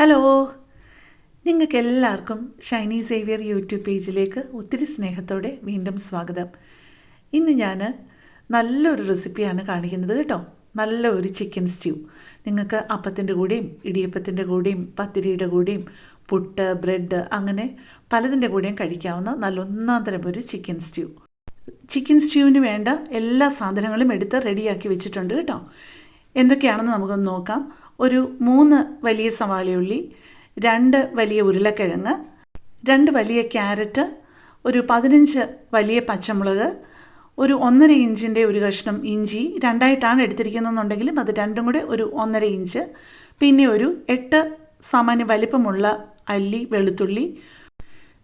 Hello നിങ്ങൾക്ക് എല്ലാവർക്കും Shiny Xavier YouTube പേജിലേക്ക് ഒത്തിരി സ്നേഹത്തോടെ വീണ്ടും സ്വാഗതം. ഇന്ന് ഞാൻ നല്ലൊരു റെസിപ്പിയാണ് കാണിക്കുന്നത് കേട്ടോ. നല്ല ഒരു ചിക്കൻ സ്റ്റ്യൂ നിങ്ങൾക്ക് അപ്പത്തിന്റെ കൂടെയും ഇടിയപ്പത്തിന്റെ കൂടെയും പത്തിരിയുടെ കൂടെയും പുട്ട് ബ്രെഡ് അങ്ങനെ പലതിന്റെ കൂടെയും കഴിക്കാവുന്ന നല്ല ഒന്നാം തരം ഒരു ചിക്കൻ സ്റ്റ്യൂ ചിക്കൻ സ്റ്റ്യൂവിന് വേണ്ട എല്ലാ സാധനങ്ങളും എടുത്ത് റെഡിയാക്കി വെച്ചിട്ടുണ്ട് കേട്ടോ. എന്തൊക്കെയാണെന്ന് നമുക്കൊന്ന് നോക്കാം. ഒരു മൂന്ന് വലിയ സവാളയുള്ളി രണ്ട് വലിയ ഉരുളക്കിഴങ്ങ് രണ്ട് വലിയ ക്യാരറ്റ് ഒരു പതിനഞ്ച് വലിയ പച്ചമുളക് ഒരു ഒന്നര ഇഞ്ചിന്റെ ഒരു കഷ്ണം ഇഞ്ചി രണ്ടായിട്ടാണ് എടുത്തിരിക്കുന്നതെന്നുണ്ടെങ്കിലും അത് രണ്ടും കൂടെ ഒരു ഒന്നര ഇഞ്ച്. പിന്നെ ഒരു എട്ട് സാമാന്യ വലിപ്പമുള്ള അല്ലി വെളുത്തുള്ളി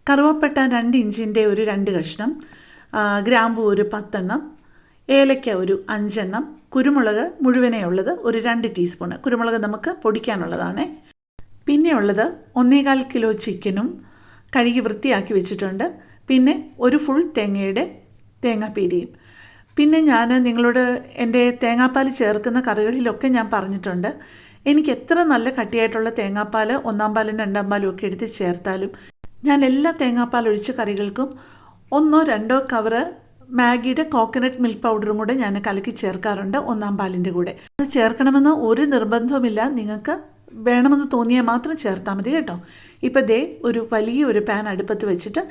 കറുവപ്പെട്ട രണ്ട് ഇഞ്ചിന്റെ ഒരു രണ്ട് കഷ്ണം ഗ്രാമ്പൂ ഒരു പത്തെണ്ണം ഏലയ്ക്ക ഒരു അഞ്ചെണ്ണം കുരുമുളക് മുഴുവനേ ഉള്ളത് ഒരു രണ്ട് ടീസ്പൂണ് കുരുമുളക് നമുക്ക് പൊടിക്കാനുള്ളതാണ്. പിന്നെ ഉള്ളത് ഒന്നേകാൽ കിലോ ചിക്കനും കഴുകി വൃത്തിയാക്കി വെച്ചിട്ടുണ്ട്. പിന്നെ ഒരു ഫുൾ തേങ്ങയുടെ തേങ്ങാപ്പീരിയും. പിന്നെ ഞാൻ നിങ്ങളോട് എന്റെ തേങ്ങാപ്പാൽ ചേർക്കുന്ന കറികളിലൊക്കെ ഞാൻ പറഞ്ഞിട്ടുണ്ട്. എനിക്ക് എത്ര നല്ല കട്ടിയായിട്ടുള്ള തേങ്ങാപ്പാൽ ഒന്നാം പാലും രണ്ടാം പാലും ഒക്കെ എടുത്ത് ചേർത്താലും ഞാൻ എല്ലാ തേങ്ങാപ്പാൽ ഒഴിച്ച കറികൾക്കും ഒന്നോ രണ്ടോ കവറ് മാഗിയുടെ കോക്കനട്ട് മിൽക്ക് പൗഡറും കൂടെ ഞാൻ കലക്കി ചേർക്കാറുണ്ട് ഒന്നാം പാലിന്റെ കൂടെ. അത് ചേർക്കണമെന്ന് ഒരു നിർബന്ധവുമില്ല. നിങ്ങൾക്ക് വേണമെന്ന് തോന്നിയാൽ മാത്രം ചേർത്താൽ മതി കേട്ടോ. ഇപ്പം ദേ ഒരു വലിയ ഒരു പാൻ അടുപ്പത്ത് വെച്ചിട്ട്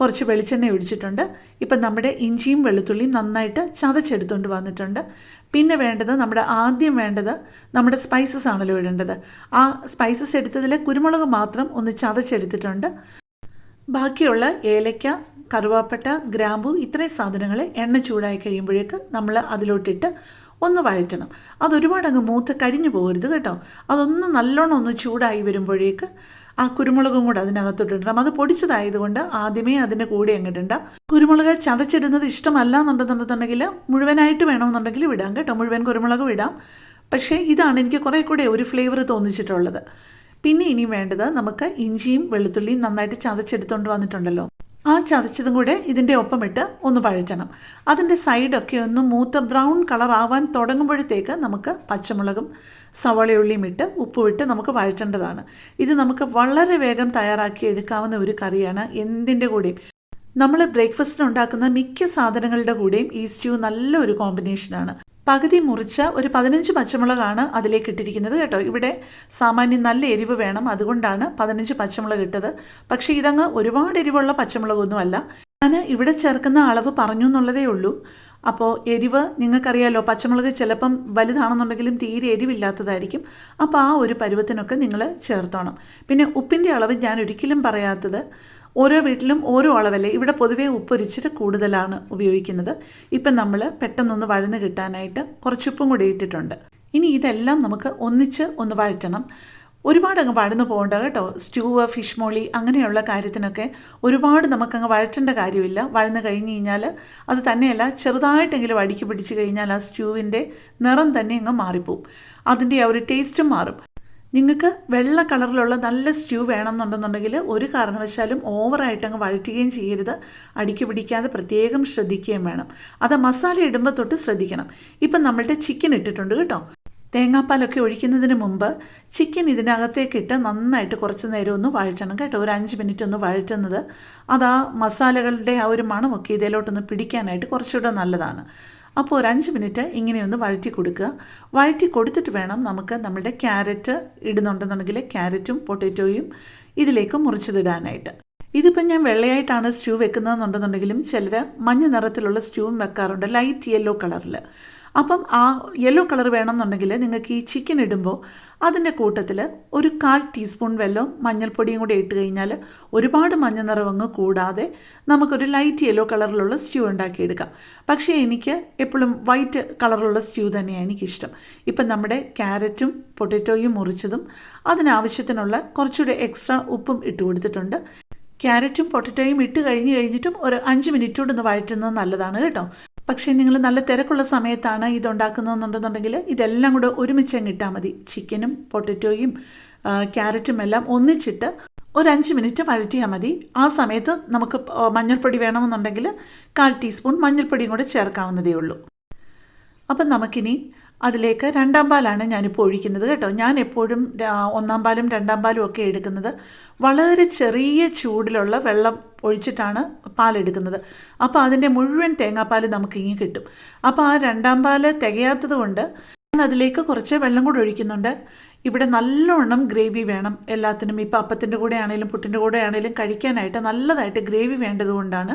കുറച്ച് വെളിച്ചെണ്ണ ഒഴിച്ചിട്ടുണ്ട്. ഇപ്പം നമ്മുടെ ഇഞ്ചിയും വെളുത്തുള്ളിയും നന്നായിട്ട് ചതച്ചെടുത്തുകൊണ്ട് വന്നിട്ടുണ്ട്. പിന്നെ വേണ്ടത് നമ്മുടെ ആദ്യം വേണ്ടത് നമ്മുടെ സ്പൈസസ് ആണല്ലോ ഇടേണ്ടത്. ആ സ്പൈസസ് എടുത്തതിൽ കുരുമുളക് മാത്രം ഒന്ന് ചതച്ചെടുത്തിട്ടുണ്ട്. ബാക്കിയുള്ള ഏലയ്ക്ക കറുവാപ്പട്ട ഗ്രാമ്പു ഇത്രയും സാധനങ്ങൾ എണ്ണ ചൂടായി കഴിയുമ്പോഴേക്ക് നമ്മൾ അതിലോട്ടിട്ട് ഒന്ന് വഴറ്റണം. അതൊരുപാടങ്ങ് മൂത്ത് കരിഞ്ഞു പോകരുത് കേട്ടോ. അതൊന്ന് നല്ലോണം ഒന്ന് ചൂടായി വരുമ്പോഴേക്ക് ആ കുരുമുളകും കൂടെ അതിനകത്തോട്ടിടണം അത് പൊടിച്ചതായതുകൊണ്ട് ആദ്യമേ അതിന്റെ കൂടെ അങ്ങിട്ടുണ്ട് കുരുമുളക് ചതച്ചിടുന്നത് ഇഷ്ടമല്ല എന്നുണ്ടെന്നുണ്ടെന്നുണ്ടെങ്കിൽ മുഴുവനായിട്ട് വേണമെന്നുണ്ടെങ്കിൽ വിടാം കേട്ടോ. മുഴുവൻ കുരുമുളക് വിടാം പക്ഷേ ഇതാണ് എനിക്ക് കുറേ കൂടെ ഒരു ഫ്ലേവർ തോന്നിച്ചിട്ടുള്ളത്. പിന്നെ ഇനി വേണ്ടത് നമുക്ക് ഇഞ്ചിയും വെളുത്തുള്ളിയും നന്നായിട്ട് ചതച്ചെടുത്തുകൊണ്ട് വന്നിട്ടുണ്ടല്ലോ. ആ ചതച്ചതും കൂടെ ഇതിന്റെ ഒപ്പമിട്ട് ഒന്ന് വഴറ്റണം. അതിന്റെ സൈഡൊക്കെ ഒന്ന് മൂത്ത ബ്രൗൺ കളർ ആവാൻ തുടങ്ങുമ്പോഴത്തേക്ക് നമുക്ക് പച്ചമുളകും സവാളയുള്ളിയും ഇട്ട് ഉപ്പുമിട്ട് നമുക്ക് വഴറ്റേണ്ടതാണ്. ഇത് നമുക്ക് വളരെ വേഗം തയ്യാറാക്കി എടുക്കാവുന്ന ഒരു കറിയാണ് എന്തിന്റെ കൂടെയും. നമ്മൾ ബ്രേക്ക്ഫാസ്റ്റിന് ഉണ്ടാക്കുന്ന മിക്ക സാധനങ്ങളുടെ കൂടെയും ഈ സ്റ്റ്യൂ നല്ലൊരു കോമ്പിനേഷനാണ്. പകുതി മുറിച്ച ഒരു പതിനഞ്ച് പച്ചമുളകാണ് അതിലേക്ക് ഇട്ടിരിക്കുന്നത് കേട്ടോ. ഇവിടെ സാമാന്യം നല്ല എരിവ് വേണം. അതുകൊണ്ടാണ് പതിനഞ്ച് പച്ചമുളക് ഇട്ടത്. പക്ഷേ ഇതങ്ങ് ഒരുപാട് എരിവുള്ള പച്ചമുളകൊന്നുമല്ല. ഞാൻ ഇവിടെ ചേർക്കുന്ന അളവ് പറഞ്ഞു എന്നുള്ളതേ ഉള്ളൂ. അപ്പോൾ എരിവ് നിങ്ങൾക്കറിയാലോ പച്ചമുളക് ചിലപ്പം വലുതാണെന്നുണ്ടെങ്കിലും തീരെ എരിവില്ലാത്തതായിരിക്കും. അപ്പോൾ ആ ഒരു പരുവത്തിനൊക്കെ നിങ്ങൾ ചേർത്തോണം. പിന്നെ ഉപ്പിന്റെ അളവ് ഞാൻ ഒരിക്കലും പറയാത്തത് ഓരോ വീട്ടിലും ഓരോ അളവല്ലേ? ഇവിടെ പൊതുവേ ഉപ്പ് കൂടുതലാണ് ഉപയോഗിക്കുന്നത്. ഇപ്പം നമ്മൾ പെട്ടെന്നൊന്ന് വഴന്ന് കിട്ടാനായിട്ട് കുറച്ച് ഉപ്പും കൂടി ഇട്ടിട്ടുണ്ട്. ഇനി ഇതെല്ലാം നമുക്ക് ഒന്നിച്ച് ഒന്ന് വഴറ്റണം. ഒരുപാട് അങ്ങ് വഴന്നു പോകേണ്ട കേട്ടോ. സ്റ്റൂവ് ഫിഷ് മോളി അങ്ങനെയുള്ള കാര്യത്തിനൊക്കെ ഒരുപാട് നമുക്കങ്ങ് വഴറ്റേണ്ട കാര്യമില്ല. വഴന്ന് കഴിഞ്ഞ് കഴിഞ്ഞാൽ അത് തന്നെയല്ല ചെറുതായിട്ടെങ്കിലും അടുക്കി പിടിച്ച് കഴിഞ്ഞാൽ ആ സ്റ്റൂവിന്റെ നിറം തന്നെ അങ്ങ് മാറിപ്പോവും. അതിന്റെ ആ ഒരു ടേസ്റ്റും മാറും. നിങ്ങൾക്ക് വെള്ള കളറിലുള്ള നല്ല സ്റ്റ്യൂ വേണമെന്നുണ്ടെന്നുണ്ടെങ്കിൽ ഒരു കാരണവശാലും ഓവറായിട്ട് അങ്ങ് വഴറ്റുകയും ചെയ്യരുത്. അടുക്കി പിടിക്കാതെ പ്രത്യേകം ശ്രദ്ധിക്കുകയും വേണം. അത് മസാല ഇടുമ്പോൾ തൊട്ട് ശ്രദ്ധിക്കണം. ഇപ്പം നമ്മളുടെ ചിക്കൻ ഇട്ടിട്ടുണ്ട് കേട്ടോ. തേങ്ങാപ്പാലൊക്കെ ഒഴിക്കുന്നതിന് മുമ്പ് ചിക്കൻ ഇതിനകത്തേക്ക് ഇട്ട് നന്നായിട്ട് കുറച്ച് നേരം ഒന്ന് വഴറ്റണം കേട്ടോ. ഒരു അഞ്ച് മിനിറ്റ് ഒന്ന് വഴറ്റുന്നത്. അത് ആ മസാലകളുടെ ആ ഒരു മണമൊക്കെ ഇതിലോട്ടൊന്ന് പിടിക്കാനായിട്ട് കുറച്ചുകൂടെ നല്ലതാണ്. അപ്പോൾ ഒരു അഞ്ച് മിനിറ്റ് ഇങ്ങനെയൊന്ന് വഴറ്റി കൊടുക്കുക. വഴറ്റി കൊടുത്തിട്ട് വേണം നമുക്ക് നമ്മുടെ ക്യാരറ്റ് ഇടുന്നുണ്ടെന്നുണ്ടെങ്കിൽ ക്യാരറ്റും പൊട്ടാറ്റോയും ഇതിലേക്ക് മുറിച്ചതിടാനായിട്ട്. ഇതിപ്പം ഞാൻ വെള്ളയായിട്ടാണ് സ്റ്റൂ വെക്കുന്നതെന്നുണ്ടെന്നുണ്ടെങ്കിലും ചിലർ മഞ്ഞ നിറത്തിലുള്ള സ്റ്റ്യൂവും വെക്കാറുണ്ട്. ലൈറ്റ് യെല്ലോ കളറിൽ അപ്പം ആ യെല്ലോ കളർ വേണമെന്നുണ്ടെങ്കിൽ നിങ്ങൾക്ക് ഈ ചിക്കൻ ഇടുമ്പോൾ അതിന്റെ കൂട്ടത്തിൽ ഒരു കാൽ ടീസ്പൂൺ വെല്ലം മഞ്ഞൾപ്പൊടിയും കൂടി ഇട്ട് കഴിഞ്ഞാൽ ഒരുപാട് മഞ്ഞ നിറവങ്ങ് കൂടാതെ നമുക്കൊരു ലൈറ്റ് യെല്ലോ കളറിലുള്ള സ്റ്റ്യൂ ഉണ്ടാക്കിയെടുക്കാം. പക്ഷേ എനിക്ക് എപ്പോഴും വൈറ്റ് കളറിലുള്ള സ്റ്റ്യൂ തന്നെയാണ് എനിക്കിഷ്ടം. ഇപ്പം നമ്മുടെ ക്യാരറ്റും പൊട്ടറ്റോയും മുറിച്ചതും അതിനാവശ്യത്തിനുള്ള കുറച്ചുകൂടി എക്സ്ട്രാ ഉപ്പും ഇട്ട് കൊടുത്തിട്ടുണ്ട്. ക്യാരറ്റും പൊട്ടറ്റോയും ഇട്ട് കഴിഞ്ഞ് കഴിഞ്ഞിട്ടും ഒരു അഞ്ച് മിനിറ്റ് കൊണ്ട് ഒന്ന് വഴറ്റുന്നത് നല്ലതാണ് കേട്ടോ. പക്ഷേ നിങ്ങൾ നല്ല തിരക്കുള്ള സമയത്താണ് ഇതുണ്ടാക്കുന്നതെന്നുണ്ടെന്നുണ്ടെങ്കിൽ ഇതെല്ലാം കൂടെ ഒരുമിച്ച് ഇട്ടാൽ മതി. ചിക്കനും പൊട്ടറ്റോയും ക്യാരറ്റും എല്ലാം ഒന്നിച്ചിട്ട് ഒരു അഞ്ച് മിനിറ്റ് വഴറ്റിയാൽ മതി. ആ സമയത്ത് നമുക്ക് മഞ്ഞൾപ്പൊടി വേണമെന്നുണ്ടെങ്കിൽ കാൽ ടീസ്പൂൺ മഞ്ഞൾപ്പൊടിയും കൂടെ ചേർക്കാവുന്നതേ ഉള്ളൂ. അപ്പം നമുക്കിനി അതിലേക്ക് രണ്ടാം പാലാണ് ഞാനിപ്പോൾ ഒഴിക്കുന്നത് കേട്ടോ. ഞാൻ എപ്പോഴും ഒന്നാം പാലും രണ്ടാം പാലും ഒക്കെ എടുക്കുന്നത് വളരെ ചെറിയ ചൂടിലുള്ള വെള്ളം ഒഴിച്ചിട്ടാണ് പാലെടുക്കുന്നത്. അപ്പോൾ അതിന്റെ മുഴുവൻ തേങ്ങാപ്പാൽ നമുക്ക് ഇങ്ങി കിട്ടും. അപ്പോൾ ആ രണ്ടാം പാൽ തികയാത്തത് കൊണ്ട് അതിലേക്ക് കുറച്ച് വെള്ളം കൂടെ ഒഴിക്കുന്നുണ്ട്. ഇവിടെ നല്ലോണം ഗ്രേവി വേണം. എല്ലാത്തിനും ഇപ്പോൾ അപ്പത്തിന്റെ കൂടെ ആണെങ്കിലും പുട്ടിന്റെ കൂടെ ആണെങ്കിലും കഴിക്കാനായിട്ട് നല്ലതായിട്ട് ഗ്രേവി വേണ്ടതുകൊണ്ടാണ്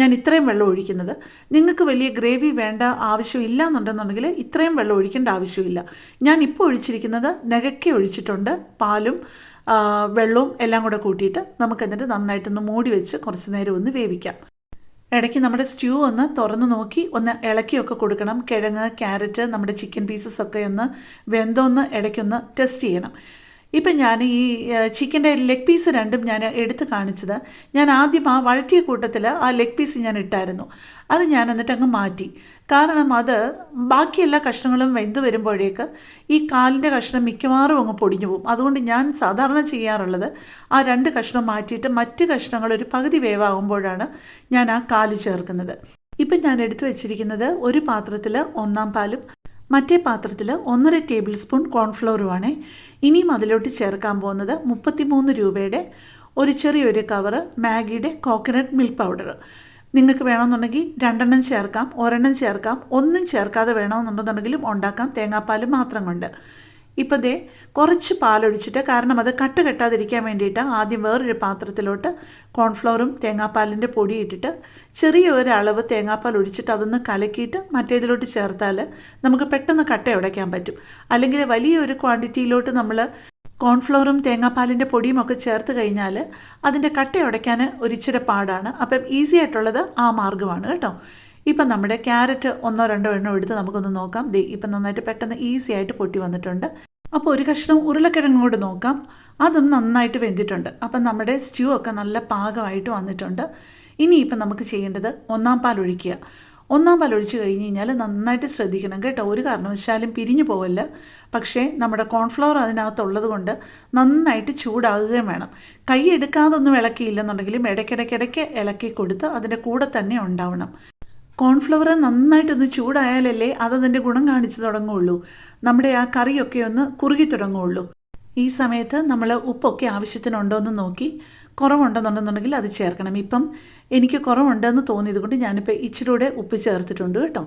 ഞാൻ ഇത്രയും വെള്ളം ഒഴിക്കുന്നത്. നിങ്ങൾക്ക് വലിയ ഗ്രേവി വേണ്ട ആവശ്യമില്ല എന്നുണ്ടെന്നുണ്ടെങ്കിൽ ഇത്രയും വെള്ളം ഒഴിക്കേണ്ട ആവശ്യമില്ല. ഞാൻ ഇപ്പോൾ ഒഴിച്ചിരിക്കുന്നത് നികക്കി ഒഴിച്ചിട്ടുണ്ട്. പാലും വെള്ളവും എല്ലാം കൂടെ കൂട്ടിയിട്ട് നമുക്ക് എന്നിട്ട് നന്നായിട്ടൊന്ന് മൂടി വെച്ച് കുറച്ച് നേരം ഒന്ന് വേവിക്കാം. ഇടയ്ക്ക് നമ്മുടെ സ്റ്റ്യൂ ഒന്ന് തുറന്ന് നോക്കി ഒന്ന് ഇളക്കിയൊക്കെ കൊടുക്കണം. കിഴങ്ങ് ക്യാരറ്റ് നമ്മുടെ ചിക്കൻ പീസസ് ഒക്കെ ഒന്ന് വെന്തോന്ന് ഇടയ്ക്കൊന്ന് ടെസ്റ്റ് ചെയ്യണം. ഇപ്പം ഞാൻ ഈ ചിക്കന്റെ ലെഗ് പീസ് രണ്ടും ഞാൻ എടുത്ത് കാണിച്ചത്. ഞാൻ ആദ്യം ആ വഴറ്റിയ കൂട്ടത്തിൽ ആ ലെഗ് പീസ് ഞാൻ ഇട്ടായിരുന്നു. അത് ഞാൻ എന്നിട്ട് അങ്ങ് മാറ്റി. കാരണം അത് ബാക്കി എല്ലാ കഷ്ണങ്ങളും വെന്ത് വരുമ്പോഴേക്ക് ഈ കാലിന്റെ കഷ്ണം മിക്കവാറും അങ്ങ് പൊടിഞ്ഞു പോകും. അതുകൊണ്ട് ഞാൻ സാധാരണ ചെയ്യാറുള്ളത് ആ രണ്ട് കഷ്ണം മാറ്റിയിട്ട് മറ്റ് കഷ്ണങ്ങൾ ഒരു പകുതി വേവാകുമ്പോഴാണ് ഞാൻ ആ കാൽ ചേർക്കുന്നത്. ഇപ്പം ഞാൻ എടുത്തു വെച്ചിരിക്കുന്നത് ഒരു പാത്രത്തിൽ ഒന്നാം പാലും മറ്റേ പാത്രത്തിൽ ഒന്നര ടേബിൾ സ്പൂൺ കോൺഫ്ലോറുമാണ്. ഇനിയും അതിലോട്ട് ചേർക്കാൻ പോകുന്നത് മുപ്പത്തിമൂന്ന് രൂപയുടെ ഒരു ചെറിയൊരു കവറ് മാഗിയുടെ കോക്കനട്ട് മിൽക്ക് പൗഡർ. നിങ്ങൾക്ക് വേണമെന്നുണ്ടെങ്കിൽ രണ്ടെണ്ണം ചേർക്കാം ഒരെണ്ണം ചേർക്കാം. ഒന്നും ചേർക്കാതെ വേണമെന്നുണ്ടെന്നുണ്ടെങ്കിലും ഉണ്ടാക്കാം. തേങ്ങാപ്പാൽ മാത്രം കൊണ്ട്. ഇപ്പം ദേ കുറച്ച് പാലൊഴിച്ചിട്ട് കാരണം അത് കട്ട് കെട്ടാതിരിക്കാൻ വേണ്ടിയിട്ട് ആദ്യം വേറൊരു പാത്രത്തിലോട്ട് കോൺഫ്ലവറും തേങ്ങാപ്പാലിന്റെ പൊടി ഇട്ടിട്ട് ചെറിയ ഒരു അളവ് തേങ്ങാപ്പാൽ ഒഴിച്ചിട്ട് അതൊന്ന് കലക്കിയിട്ട് മറ്റേതിലോട്ട് ചേർത്താൽ നമുക്ക് പെട്ടെന്ന് കട്ട ഉടയ്ക്കാൻ പറ്റും. അല്ലെങ്കിൽ വലിയൊരു ക്വാണ്ടിറ്റിയിലോട്ട് നമ്മൾ കോൺഫ്ലോറും തേങ്ങാപ്പാലിന്റെ പൊടിയും ഒക്കെ ചേർത്ത് കഴിഞ്ഞാൽ അതിന്റെ കട്ട ഉടയ്ക്കാൻ ഒരിച്ചിരി പാടാണ്. അപ്പം ഈസി ആയിട്ടുള്ളത് ആ മാർഗമാണ് കേട്ടോ. ഇപ്പം നമ്മുടെ ക്യാരറ്റ് ഒന്നോ രണ്ടോ എണ്ണോ എടുത്ത് നമുക്കൊന്ന് നോക്കാം. ദേ ഇപ്പം നന്നായിട്ട് പെട്ടെന്ന് ഈസി ആയിട്ട് പൊട്ടി വന്നിട്ടുണ്ട്. അപ്പോൾ ഒരു കഷ്ണം ഉരുളക്കിഴങ്ങ് കൂടെ നോക്കാം. അതും നന്നായിട്ട് വെന്തിട്ടുണ്ട്. അപ്പം നമ്മുടെ സ്റ്റ്യൂ ഒക്കെ നല്ല പാകമായിട്ട് വന്നിട്ടുണ്ട്. ഇനി ഇപ്പം നമുക്ക് ചെയ്യേണ്ടത് ഒന്നാം പാൽ ഒഴിക്കുക. ഒന്നാം പാൽ ഒഴിച്ച് കഴിഞ്ഞ് കഴിഞ്ഞാൽ നന്നായിട്ട് ശ്രദ്ധിക്കണം കേട്ടോ. ഒരു കാരണവശാലും പിരിഞ്ഞു പോവല്ല. പക്ഷേ നമ്മുടെ കോൺഫ്ലവർ അതിനകത്തുള്ളത് കൊണ്ട് നന്നായിട്ട് ചൂടാകുകയും വേണം. കൈ എടുക്കാതൊന്നും ഇളക്കിയില്ലെന്നുണ്ടെങ്കിലും ഇടയ്ക്കിടയ്ക്കിടയ്ക്ക് ഇളക്കി കൊടുത്ത് അതിന്റെ കൂടെ തന്നെ ഉണ്ടാവണം. കോൺഫ്ലവർ നന്നായിട്ടൊന്ന് ചൂടായാലല്ലേ അതതിന്റെ ഗുണം കാണിച്ചു തുടങ്ങുള്ളൂ. നമ്മുടെ ആ കറിയൊക്കെ ഒന്ന് കുറുകി തുടങ്ങുള്ളൂ. ഈ സമയത്ത് നമ്മൾ ഉപ്പൊക്കെ ആവശ്യത്തിനുണ്ടോ എന്ന് നോക്കി. കുറവുണ്ടെന്നുണ്ടെന്നുണ്ടെങ്കിൽ അത് ചേർക്കണം. ഇപ്പം എനിക്ക് കുറവുണ്ടെന്ന് തോന്നിയത് കൊണ്ട് ഞാനിപ്പോൾ ഇച്ചിരി കൂടെ ഉപ്പ് ചേർത്തിട്ടുണ്ട് കേട്ടോ.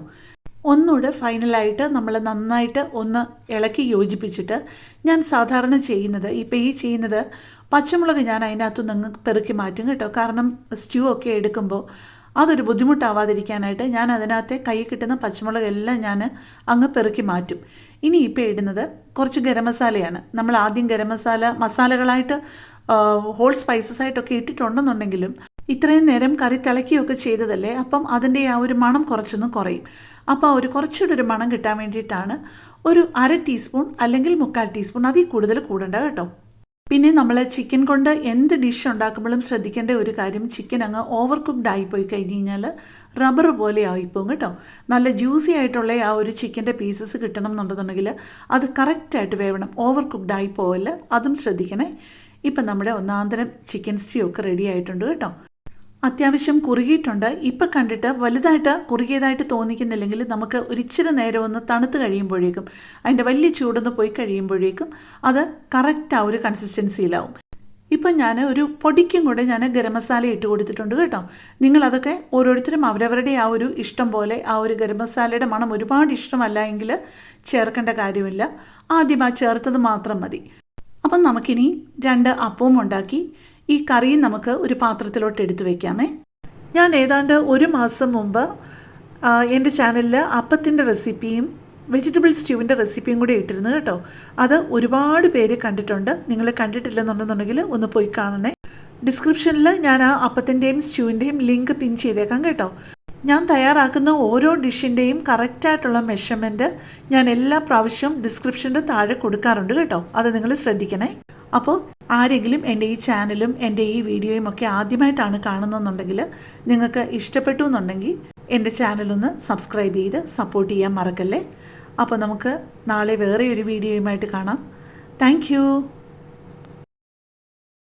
ഒന്നുകൂടെ ഫൈനലായിട്ട് നമ്മൾ നന്നായിട്ട് ഒന്ന് ഇളക്കി യോജിപ്പിച്ചിട്ട് ഞാൻ സാധാരണ ചെയ്യുന്നത് ഇപ്പോൾ ഈ ചെയ്യുന്നത് പച്ചമുളക് ഞാൻ അതിനകത്തു നിന്ന് പെറുക്കി മാറ്റും കേട്ടോ. കാരണം സ്റ്റ്യൂ ഒക്കെ എടുക്കുമ്പോൾ അതൊരു ബുദ്ധിമുട്ടാവാതിരിക്കാനായിട്ട് ഞാൻ അതിനകത്തെ കൈ കിട്ടുന്ന പച്ചമുളക് എല്ലാം ഞാൻ അങ്ങ് പെറുക്കി മാറ്റും. ഇനി ഇപ്പോൾ ഇടുന്നത് കുറച്ച് ഗരം മസാലയാണ്. നമ്മൾ ആദ്യം ഗരം മസാല മസാലകളായിട്ട് ഹോൾ സ്പൈസസ് ആയിട്ടൊക്കെ ഇട്ടിട്ടുണ്ടെന്നുണ്ടെങ്കിലും ഇത്രയും നേരം കറി തിളക്കുകയൊക്കെ ചെയ്തതല്ലേ അപ്പം അതിന്റെ ആ ഒരു മണം കുറച്ചൊന്ന് കുറയും. അപ്പോൾ ഒരു കുറച്ചുകൂടി ഒരു മണം കിട്ടാൻ വേണ്ടിയിട്ടാണ് ഒരു അര ടീസ്പൂൺ അല്ലെങ്കിൽ മുക്കാൽ ടീസ്പൂൺ അതിൽ കൂടുതൽ കൂടേണ്ട കേട്ടോ. പിന്നെ നമ്മൾ ചിക്കൻ കൊണ്ട് എന്ത് ഡിഷ് ഉണ്ടാക്കുമ്പോഴും ശ്രദ്ധിക്കേണ്ട ഒരു കാര്യം ചിക്കൻ അങ്ങ് ഓവർ കുക്ക്ഡ് ആയിപ്പോയി കഴിഞ്ഞ് കഴിഞ്ഞാൽ റബ്ബർ പോലെ ആയിപ്പോകും കേട്ടോ. നല്ല ജ്യൂസി ആയിട്ടുള്ള ആ ഒരു ചിക്കന്റെ പീസസ് കിട്ടണം എന്നുണ്ടെന്നുണ്ടെങ്കിൽ അത് കറക്റ്റായിട്ട് വേവണം. ഓവർ കുക്ക്ഡ് ആയി പോവല്ല അതും ശ്രദ്ധിക്കണേ. ഇപ്പം നമ്മുടെ ഒന്നാന്തരം ചിക്കൻ സ്റ്റ്യൂ ഒക്കെ റെഡി ആയിട്ടുണ്ട് കേട്ടോ. അത്യാവശ്യം കുറുകിയിട്ടുണ്ട്. ഇപ്പം കണ്ടിട്ട് വലുതായിട്ട് കുറുകിയതായിട്ട് തോന്നിക്കുന്നില്ലെങ്കിൽ നമുക്ക് ഒരിച്ചിരി നേരം ഒന്ന് തണുത്ത് കഴിയുമ്പോഴേക്കും അതിന്റെ വലിയ ചൂടൊന്ന് പോയി കഴിയുമ്പോഴേക്കും അത് കറക്റ്റ് ആ ഒരു കൺസിസ്റ്റൻസിയിലാവും ഇപ്പം ഞാൻ ഒരു പൊടിക്കും കൂടെ ഞാൻ ഗരം മസാല ഇട്ട് കൊടുത്തിട്ടുണ്ട് കേട്ടോ. നിങ്ങളതൊക്കെ ഓരോരുത്തരും അവരവരുടെ ആ ഒരു ഇഷ്ടം പോലെ ആ ഒരു ഗരം മസാലയുടെ മണം ഒരുപാട് ഇഷ്ടമല്ല എങ്കിൽ ചേർക്കേണ്ട കാര്യമില്ല. ആദ്യം ആ ചേർത്തത് മാത്രം മതി. അപ്പം നമുക്കിനി രണ്ട് അപ്പവും ഉണ്ടാക്കി ഈ കറിയും നമുക്ക് ഒരു പാത്രത്തിലോട്ട് എടുത്തു വെക്കാമേ. ഞാൻ ഏതാണ്ട് ഒരു മാസം മുമ്പ് എന്റെ ചാനലിൽ അപ്പത്തിന്റെ റെസിപ്പിയും വെജിറ്റബിൾ സ്റ്റ്യൂവിന്റെ റെസിപ്പിയും കൂടി ഇട്ടിരുന്നു കേട്ടോ. അത് ഒരുപാട് പേര് കണ്ടിട്ടുണ്ട്. നിങ്ങൾ കണ്ടിട്ടില്ലെന്നുണ്ടെന്നുണ്ടെങ്കിൽ ഒന്ന് പോയി കാണണേ. ഡിസ്ക്രിപ്ഷനിൽ ഞാൻ ആ അപ്പത്തിന്റെയും സ്റ്റ്യൂവിന്റെയും ലിങ്ക് പിൻ ചെയ്തേക്കാം കേട്ടോ. ഞാൻ തയ്യാറാക്കുന്ന ഓരോ ഡിഷിന്റെയും കറക്റ്റായിട്ടുള്ള മെഷർമെന്റ് ഞാൻ എല്ലാ പ്രാവശ്യവും ഡിസ്ക്രിപ്ഷന്റെ താഴെ കൊടുക്കാറുണ്ട് കേട്ടോ. അത് നിങ്ങൾ ശ്രദ്ധിക്കണേ. അപ്പോൾ ആരെങ്കിലും എന്റെ ഈ ചാനലും എന്റെ ഈ വീഡിയോയും ഒക്കെ ആദ്യമായിട്ടാണ് കാണുന്നതെന്നുണ്ടെങ്കിൽ നിങ്ങൾക്ക് ഇഷ്ടപ്പെട്ടു എന്നുണ്ടെങ്കിൽ എന്റെ ചാനലൊന്ന് സബ്സ്ക്രൈബ് ചെയ്ത് സപ്പോർട്ട് ചെയ്യാൻ മറക്കല്ലേ? അപ്പോൾ നമുക്ക് നാളെ വേറെ ഒരു വീഡിയോയുമായിട്ട് കാണാം. താങ്ക്